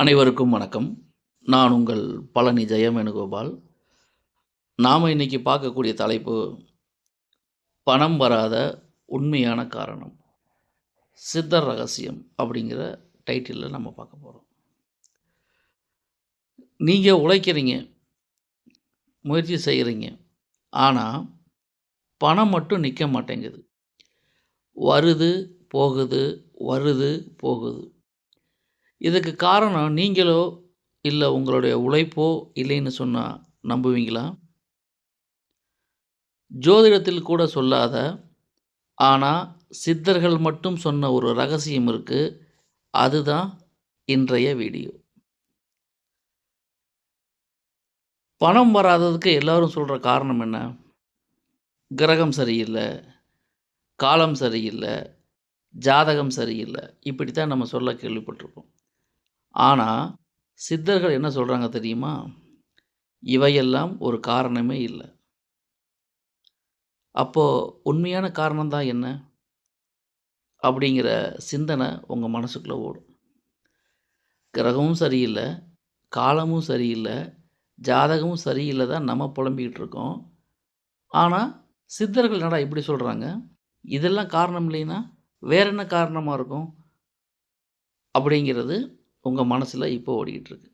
அனைவருக்கும் வணக்கம். நான் உங்கள் பழனி ஜெயமேனுகோபால் நாம் இன்னைக்கு பார்க்கக்கூடிய தலைப்பு பணம் வராத உண்மையான காரணம். சித்தர் ரகசியம் அப்படிங்கிற டைட்டிலில் நம்ம பார்க்க போகிறோம் நீங்கள் உழைக்கிறீங்க முயற்சி செய்கிறீங்க ஆனால் பணம் மட்டும் நிற்க மாட்டேங்குது. வருது போகுது வருது போகுது. இதுக்கு காரணம் நீங்களோ இல்லை உங்களுடைய உழைப்போ இல்லைன்னு சொன்னால் நம்புவீங்களா? ஜோதிடத்தில் கூட சொல்லாத ஆனால் சித்தர்கள் மட்டும் சொன்ன ஒரு ரகசியம் இருக்குது அதுதான் இன்றைய வீடியோ. பணம் வராததுக்கு எல்லாரும் சொல்கிற காரணம் என்ன? கிரகம் சரியில்லை காலம் சரியில்லை ஜாதகம் சரியில்லை. இப்படி தான் நம்ம சொல்ல கேள்விப்பட்டிருப்போம் ஆனால் சித்தர்கள் என்ன சொல்கிறாங்க தெரியுமா? இவையெல்லாம் ஒரு காரணமே இல்லை. அப்போது உண்மையான காரணம் தான் என்ன? அப்படிங்கிற சிந்தனை உங்கள் மனசுக்குள்ளே ஓடும். கிரகமும் சரியில்லை காலமும் சரியில்லை ஜாதகமும் சரியில்லை தான் நம்ம புலம்பிக்கிட்டு இருக்கோம். ஆனால் சித்தர்கள் என்னடா இப்படி சொல்கிறாங்க இதெல்லாம் காரணம் இல்லைன்னா வேற என்ன காரணமாக இருக்கும்? அப்படிங்கிறது உங்கள் மனசில் இப்போ ஓடிக்கிட்டு இருக்கு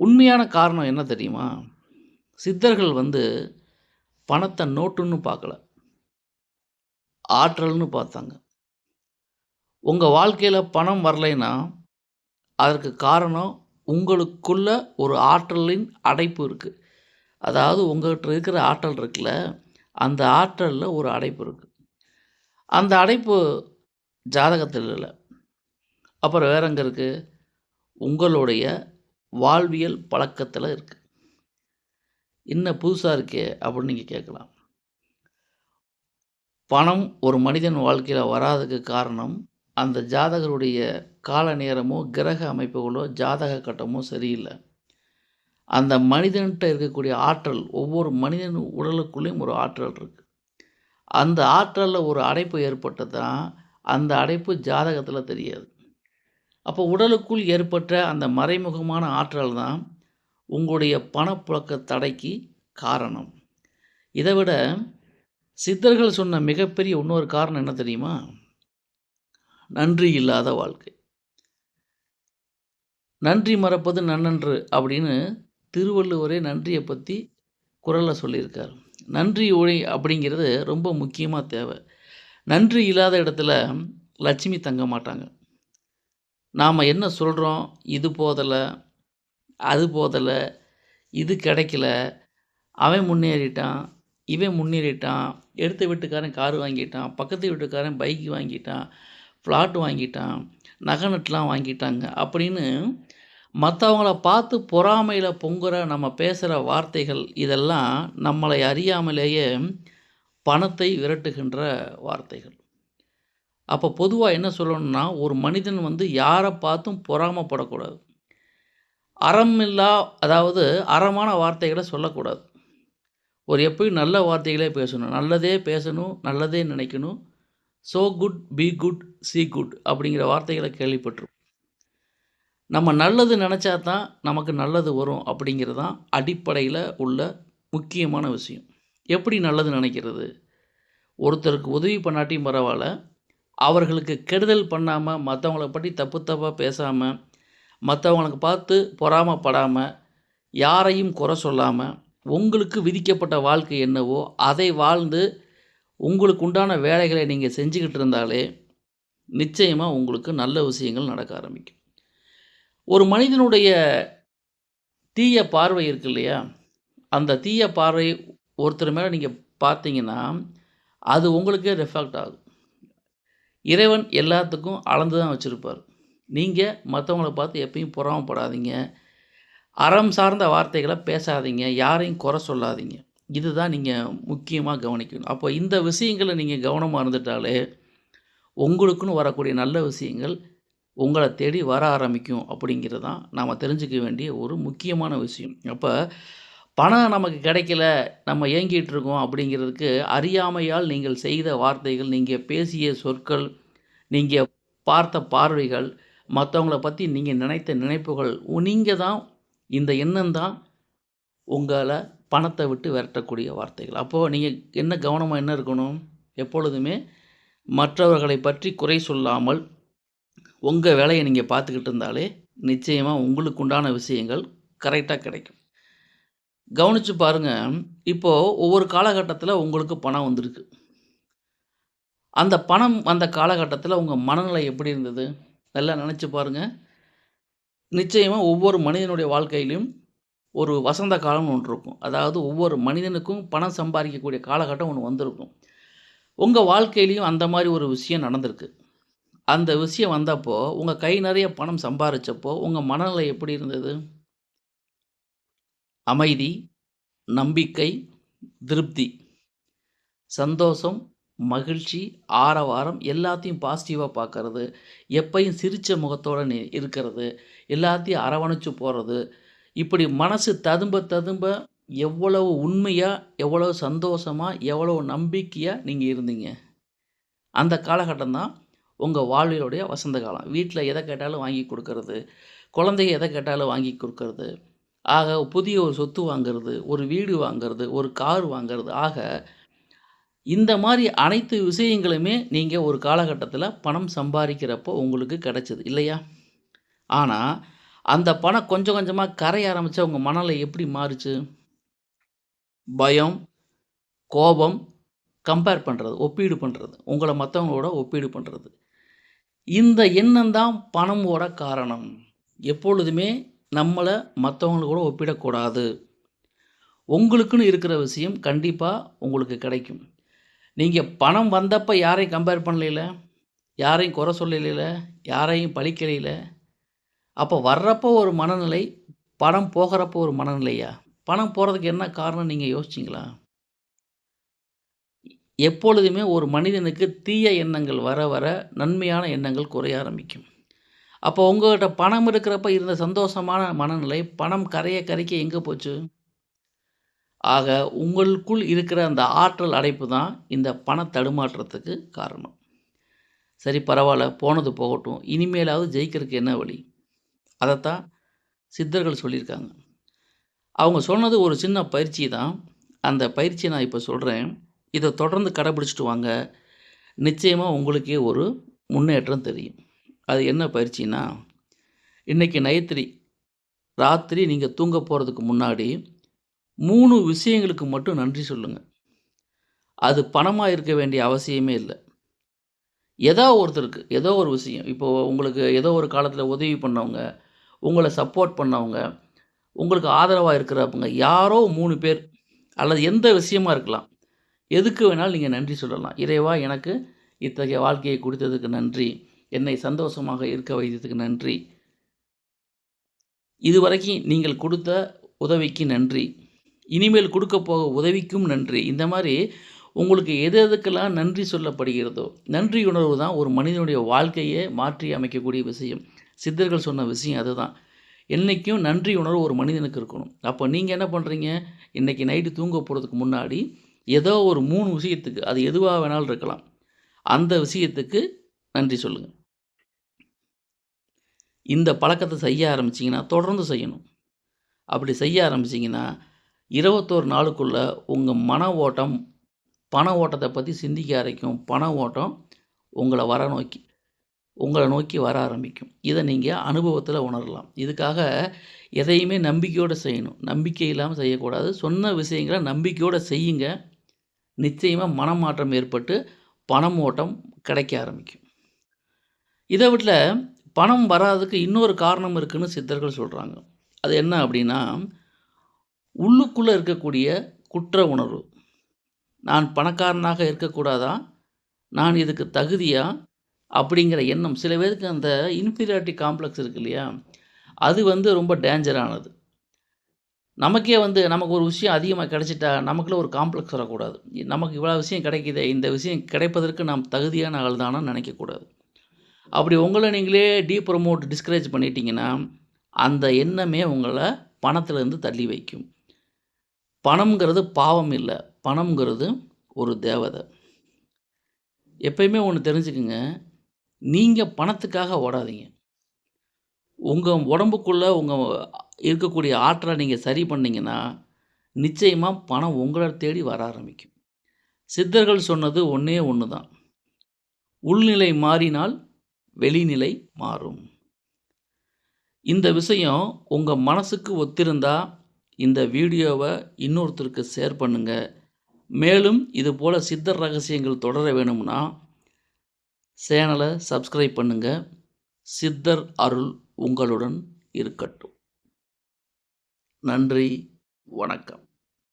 உண்மையான காரணம் என்ன தெரியுமா? சித்தர்கள் வந்து பணத்தை நோட்டுன்னு பார்க்கல. ஆற்றல்னு பார்த்தாங்க. உங்கள் வாழ்க்கையில் பணம் வரலைன்னா அதற்கு காரணம் உங்களுக்குள்ள ஒரு ஆற்றலின் அடைப்பு இருக்குது அதாவது உங்கள்கிட்ட இருக்கிற ஆற்றல் இருக்குல்ல அந்த ஆற்றலில் ஒரு அடைப்பு இருக்குது அந்த அடைப்பு ஜாதகத்தில் இல்லை. அப்புறம் வேற எங்கே இருக்குது உங்களுடைய வாழ்வியல் பழக்கத்தில் இருக்குது இன்னும் புதுசாக இருக்கே அப்படின்னு நீங்கள் கேட்கலாம். பணம் ஒரு மனிதன் வாழ்க்கையில் வராததுக்கு காரணம் அந்த ஜாதகருடைய கால நேரமோ கிரக அமைப்புகளோ ஜாதக கட்டமோ சரியில்லை. அந்த மனிதன்கிட்ட இருக்கக்கூடிய ஆற்றல் ஒவ்வொரு மனிதன் உடலுக்குள்ளேயும் ஒரு ஆற்றல் இருக்குது அந்த ஆற்றலில் ஒரு அடைப்பு ஏற்பட்டதுன்னா அந்த அடைப்பு ஜாதகத்தில் தெரியாது. அப்போ உடலுக்குள் ஏற்பட்ட அந்த மறைமுகமான ஆற்றல் தான் உங்களுடைய பணப்புழக்க தடைக்கு காரணம். இதை விட சித்தர்கள் சொன்ன மிகப்பெரிய இன்னொரு காரணம் என்ன தெரியுமா? நன்றி இல்லாத வாழ்க்கை. நன்றி மறப்பது நன்னன்று அப்படின்னு திருவள்ளுவரே நன்றியை பற்றி குரலில் சொல்லியிருக்கார். நன்றி ஒழி அப்படிங்கிறது ரொம்ப முக்கியமாக தேவை. நன்றி இல்லாத இடத்துல லட்சுமி தங்க மாட்டாங்க. நாம் என்ன சொல்கிறோம் இது போதலை அது போதலை இது கிடைக்கல. அவன் முன்னேறிட்டான் இவன் முன்னேறிட்டான். எடுத்த வீட்டுக்காரன் கார் வாங்கிட்டான் பக்கத்து வீட்டுக்காரன் பைக் வாங்கிட்டான் ஃப்ளாட் வாங்கிட்டான் நகை நட்டுலாம் வாங்கிட்டாங்க அப்படின்னு மற்றவங்கள பார்த்து பொறாமையில் பொங்குற நம்ம பேசுகிற வார்த்தைகள் இதெல்லாம் நம்மளை அறியாமலேயே பணத்தை விரட்டுகின்ற வார்த்தைகள். அப்போ பொதுவாக என்ன சொல்லணும்னா ஒரு மனிதன் வந்து யாரை பார்த்தும் பொறாமப்படக்கூடாது. அறமில்லா அதாவது அறமான வார்த்தைகளை சொல்லக்கூடாது. ஒரு எப்பயும் நல்ல வார்த்தைகளே பேசணும். நல்லதே பேசணும் நல்லதே நினைக்கணும். So good be good see good அப்படிங்கிற வார்த்தைகளை கேள்விப்பட்டிருப்போம். நம்ம நல்லது நினச்சா தான் நமக்கு நல்லது வரும் அப்படிங்கிறது தான் அடிப்படையில் உள்ள முக்கியமான விஷயம். எப்படி நல்லது நினைக்கிறது? ஒருத்தருக்கு உதவி பண்ணாட்டியும் பரவாயில்ல அவர்களுக்கு கெடுதல் பண்ணாமல் மற்றவங்கள பற்றி தப்பு தப்பாக பேசாமல் மற்றவங்களுக்கு பார்த்து பொறாமப்படாமல் யாரையும் குறை சொல்லாமல் உங்களுக்கு விதிக்கப்பட்ட வாழ்க்கை என்னவோ அதை வாழ்ந்து உங்களுக்கு உண்டான வேலைகளை நீங்கள் செஞ்சுக்கிட்டு இருந்தாலே நிச்சயமாக உங்களுக்கு நல்ல விஷயங்கள் நடக்க ஆரம்பிக்கும். ஒரு மனிதனுடைய தீய பார்வை இருக்கு இல்லையா? அந்த தீய பார்வை ஒருத்தர் மேலே நீங்கள் பார்த்தீங்கன்னா அது உங்களுக்கே ரிஃப்ளெக்ட் ஆகும். இறைவன் எல்லாத்துக்கும் அளந்து தான் வச்சுருப்பார். நீங்கள் மற்றவங்கள பார்த்து எப்பயும் புறாமப்படாதீங்க. அறம் சார்ந்த வார்த்தைகளை பேசாதீங்க. யாரையும் குறை சொல்லாதீங்க. இதுதான் நீங்கள் முக்கியமாக கவனிக்கணும். அப்போ இந்த விஷயங்களை நீங்கள் கவனமாக இருந்துட்டாலே உங்களுக்குன்னு வரக்கூடிய நல்ல விஷயங்கள் உங்களை தேடி வர ஆரம்பிக்கும் அப்படிங்கிறது தான் நாம் தெரிஞ்சுக்க வேண்டிய ஒரு முக்கியமான விஷயம். அப்போ பணம் நமக்கு கிடைக்கல நம்ம ஏங்கிட்டு இருக்கோம் அப்படிங்கிறதுக்கு அறியாமையால் நீங்கள் செய்த வார்த்தைகள் நீங்கள் பேசிய சொற்கள் நீங்கள் பார்த்த பார்வைகள் மற்றவங்களை பற்றி நீங்கள் நினைத்த நினைப்புகள் நீங்கள் தான் இந்த எண்ணம் தான் உங்களை பணத்தை விட்டு விரட்டக்கூடிய வார்த்தைகள். அப்போது நீங்கள் என்ன கவனமாக என்ன இருக்கணும்? எப்பொழுதுமே மற்றவர்களை பற்றி குறை சொல்லாமல் உங்கள் வேலையை நீங்கள் பார்த்துக்கிட்டு இருந்தாலே நிச்சயமாக உங்களுக்கு உண்டான விஷயங்கள் கரெக்டாக கிடைக்கும். கவனித்து பாருங்கள் இப்போது ஒவ்வொரு காலகட்டத்தில் உங்களுக்கு பணம் வந்திருக்கு. அந்த பணம் அந்த காலகட்டத்தில் உங்கள் மனநிலை எப்படி இருந்தது? நல்லா நினச்சி பாருங்கள் நிச்சயமாக ஒவ்வொரு மனிதனுடைய வாழ்க்கையிலும் ஒரு வசந்த காலம்னு ஒன்று இருக்கும். அதாவது ஒவ்வொரு மனிதனுக்கும் பணம் சம்பாதிக்கக்கூடிய காலகட்டம் ஒன்று வந்திருக்கும். உங்கள் வாழ்க்கையிலையும் அந்த மாதிரி ஒரு விஷயம் நடந்திருக்கு. அந்த விஷயம் வந்தப்போ உங்கள் கை நிறைய பணம் சம்பாதிச்சப்போ உங்கள் மனநிலை எப்படி இருந்தது? அமைதி நம்பிக்கை திருப்தி சந்தோஷம் மகிழ்ச்சி ஆரவாரம் எல்லாத்தையும் பாசிட்டிவாக பார்க்கறது எப்பையும் சிரித்த முகத்தோடு இருக்கிறது எல்லாத்தையும் அரவணைச்சு போகிறது இப்படி மனசு ததும்ப ததும்ப எவ்வளவு உண்மையாக எவ்வளவு சந்தோஷமாக எவ்வளவு நம்பிக்கையாக நீங்கள் இருந்தீங்க. அந்த காலகட்டம் தான் உங்கள் வாழ்விலுடைய வசந்த காலம். வீட்டில் எதை கேட்டாலும் வாங்கி கொடுக்கறது குழந்தைங்க எதை கேட்டாலும் வாங்கி கொடுக்கறது ஆக புதிய ஒரு சொத்து வாங்கிறது ஒரு வீடு வாங்கிறது ஒரு கார் வாங்கிறது ஆக இந்த மாதிரி அனைத்து விஷயங்களுமே நீங்கள் ஒரு காலகட்டத்தில் பணம் சம்பாதிக்கிறப்போ உங்களுக்கு கிடைச்சது இல்லையா? ஆனால் அந்த பணம் கொஞ்சம் கொஞ்சமாக கரைய ஆரம்பித்தா உங்கள் மனநிலை எப்படி மாறுச்சு? பயம் கோபம் கம்பேர் பண்ணுறது ஒப்பீடு பண்ணுறது உங்களை மற்றவங்களோட ஒப்பீடு பண்ணுறது இந்த எண்ணம் தான் பணமோட காரணம். எப்பொழுதுமே நம்மளை மற்றவங்களோட ஒப்பிடக்கூடாது. உங்களுக்குன்னு இருக்கிற விஷயம் கண்டிப்பாக உங்களுக்கு கிடைக்கும். நீங்கள் பணம் வந்தப்போ யாரையும் கம்பேர் பண்ணல யாரையும் குறை சொல்லலைல யாரையும் பழிக்கலையில? அப்போ வர்றப்போ ஒரு மனநிலை பணம் போகிறப்போ ஒரு மனநிலையா? பணம் போகிறதுக்கு என்ன காரணம் நீங்கள் யோசிச்சிங்களா? எப்பொழுதுமே ஒரு மனிதனுக்கு தீய எண்ணங்கள் வர வர நன்மையான எண்ணங்கள் குறைய ஆரம்பிக்கும். அப்போ உங்கள்கிட்ட பணம் இருக்கிறப்ப இருந்த சந்தோஷமான மனநிலை பணம் கரைய கரைக்க எங்கே போச்சு? ஆக உங்களுக்குள் இருக்கிற அந்த ஆற்றல் அடைப்பு தான் இந்த பண தடுமாற்றத்துக்கு காரணம். சரி பரவாயில்ல போனது போகட்டும். இனிமேலாவது ஜெயிக்கிறதுக்கு என்ன வழி? அதைத்தான் சித்தர்கள் சொல்லியிருக்காங்க. அவங்க சொன்னது ஒரு சின்ன பயிற்சி தான். அந்த பயிற்சியை நான் இப்போ சொல்கிறேன் இதை தொடர்ந்து கடைபிடிச்சிட்டு வாங்க. நிச்சயமாக உங்களுக்கே ஒரு முன்னேற்றம் தெரியும். அது என்ன பயிற்சின்னா இன்றைக்கி நைத்திரி ராத்திரி நீங்கள் தூங்க போகிறதுக்கு முன்னாடி மூணு விஷயங்களுக்கு மட்டும் நன்றி சொல்லுங்கள் அது பணமாக இருக்க வேண்டிய அவசியமே இல்லை. ஏதோ ஒருத்தருக்கு ஏதோ ஒரு விஷயம். இப்போது உங்களுக்கு ஏதோ ஒரு காலத்தில் உதவி பண்ணவங்க உங்களை சப்போர்ட் பண்ணவங்க உங்களுக்கு ஆதரவாக இருக்கிறவங்க யாரோ மூணு பேர் அல்லது எந்த விஷயமா இருக்கலாம். எதுக்கு வேணாலும் நீங்கள் நன்றி சொல்லலாம். இறைவா எனக்கு இத்தகைய வாழ்க்கையை கொடுத்ததுக்கு நன்றி. என்னை சந்தோஷமாக இருக்க வைத்ததுக்கு நன்றி. இதுவரைக்கும் நீங்கள் கொடுத்த உதவிக்கு நன்றி. இனிமேல் கொடுக்க போக உதவிக்கும் நன்றி. இந்த மாதிரி உங்களுக்கு எது எதுக்கெல்லாம் நன்றி சொல்லப்படுகிறதோ நன்றி உணர்வு தான் ஒரு மனிதனுடைய வாழ்க்கையை மாற்றி அமைக்கக்கூடிய விஷயம். சித்தர்கள் சொன்ன விஷயம் அதுதான். என்றைக்கும் நன்றி உணர்வு ஒரு மனிதனுக்கு இருக்கணும். அப்போ நீங்கள் என்ன பண்ணுறீங்க இன்றைக்கி நைட்டு தூங்க போகிறதுக்கு முன்னாடி ஏதோ ஒரு மூணு விஷயத்துக்கு அது எதுவாக வேணாலும் இருக்கலாம். அந்த விஷயத்துக்கு நன்றி சொல்லுங்கள் இந்த பழக்கத்தை செய்ய ஆரம்பிச்சிங்கன்னா தொடர்ந்து செய்யணும். அப்படி செய்ய ஆரம்பிச்சிங்கன்னா இருபத்தோரு நாளுக்குள்ளே உங்கள் மன ஓட்டம் பண ஓட்டத்தை பற்றி சிந்திக்க ஆரம்பிக்கும். பண ஓட்டம் உங்களை வர நோக்கி உங்களை நோக்கி வர ஆரம்பிக்கும். இதை நீங்கள் அனுபவத்தில் உணரலாம். இதுக்காக எதையுமே நம்பிக்கையோடு செய்யணும். நம்பிக்கை இல்லாமல் செய்யக்கூடாது. சொன்ன விஷயங்களை நம்பிக்கையோடு செய்யுங்க. நிச்சயமாக மனமாற்றம் ஏற்பட்டு பணம் ஓட்டம் கிடைக்க ஆரம்பிக்கும். இதை விட்டில் பணம் வராதுக்கு இன்னொரு காரணம் இருக்குதுன்னு சித்தர்கள் சொல்கிறாங்க அது என்ன அப்படின்னா உள்ளுக்குள்ளே இருக்கக்கூடிய குற்ற உணர்வு. நான் பணக்காரனாக இருக்கக்கூடாதா? நான் இதுக்கு தகுதியா? அப்படிங்கிற எண்ணம். சில பேருக்கு அந்த இன்ஃபீரியாரிட்டி காம்ப்ளெக்ஸ் இருக்கு இல்லையா? அது வந்து ரொம்ப டேஞ்சரானது நமக்கே வந்து நமக்கு ஒரு விஷயம் அதிகமாக கிடைச்சிட்டா நமக்குள்ள ஒரு காம்ப்ளெக்ஸ் வரக்கூடாது. நமக்கு இவ்வளோ விஷயம் கிடைக்கிதே இந்த விஷயம் கிடைப்பதற்கு நாம் தகுதியான ஆள் தானே நினைக்கக்கூடாது. அப்படி உங்களை நீங்களே டீ ப்ரொமோட் டிஸ்கரேஜ் பண்ணிட்டீங்கன்னா அந்த எண்ணமே உங்களை பணத்திலேருந்து தள்ளி வைக்கும். பணம்ங்கிறது பாவம் இல்லை. பணம்ங்கிறது ஒரு தேவதை. எப்பயுமே ஒன்று தெரிஞ்சுக்குங்க நீங்கள் பணத்துக்காக ஓடாதீங்க. உங்கள் உடம்புக்குள்ளே உங்கள் இருக்கக்கூடிய ஆற்றலை நீங்கள் சரி பண்ணிங்கன்னா நிச்சயமாக பணம் உங்களை தேடி வர ஆரம்பிக்கும். சித்தர்கள் சொன்னது ஒன்றே ஒன்று தான் உள்நிலை மாறினால் வெளிநிலை மாறும். இந்த விஷயம் உங்கள் மனசுக்கு ஒத்திருந்தா இந்த வீடியோவை இன்னொருத்தருக்கு ஷேர் பண்ணுங்கள் மேலும் இது போல் சித்தர் ரகசியங்கள் தொடர வேணும்னா சேனலை சப்ஸ்கிரைப் பண்ணுங்கள் சித்தர் அருள் உங்களுடன் இருக்கட்டும். நன்றி வணக்கம்.